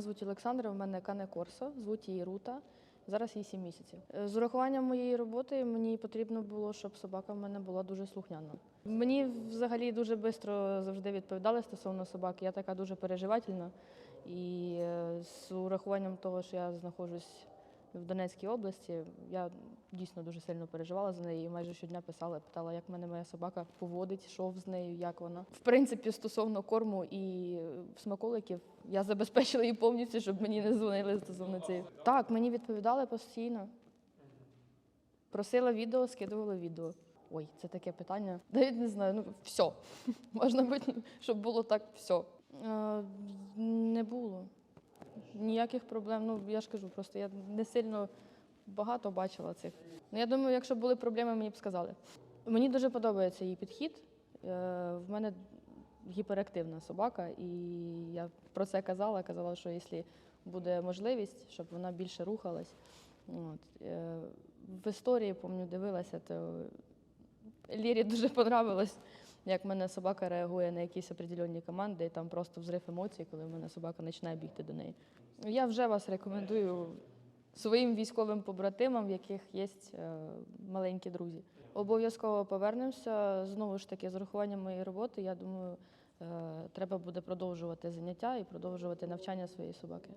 Звуть Олександра, в мене Кане Корсо, звуть її Рута. Зараз їй 7 місяців. З урахуванням моєї роботи мені потрібно було, щоб собака в мене була дуже слухняна. Мені взагалі дуже швидко завжди відповідали стосовно собаки. Я така дуже переживательна. І е, з урахуванням того, що я знаходжусь в Донецькій області, я дійсно дуже сильно переживала за неї. Майже щодня писала, питала, як мене моя собака поводить, що з нею, як вона. В принципі, стосовно корму і смаколиків, я забезпечила її повністю, щоб мені не дзвонили стосовно цієї. Так, мені відповідали постійно. Просила відео, скидувала відео. Ой, це таке питання. Навіть не знаю, ну все. Можна бути, щоб було так все. Е, не було. Ніяких проблем. Ну, я ж кажу, просто я не сильно багато бачила цих. Ну, я думаю, якщо були проблеми, мені б сказали. Мені дуже подобається її підхід. Е, В мене гіперактивна собака, і я про це казала. Казала, що якщо буде можливість, щоб вона більше рухалась. От. е, В історії, пам'ятаю, дивилася, то Лірі дуже понравилось, як в мене собака реагує на якісь определенні команди, і там просто взрив емоцій, коли в мене собака починає бігти до неї. Я вже вас рекомендую своїм військовим побратимам, в яких є е, маленькі друзі. Обов'язково повернемося. Знову ж таки, з урахуванням моєї роботи, я думаю, е, треба буде продовжувати заняття і продовжувати навчання своєї собаки.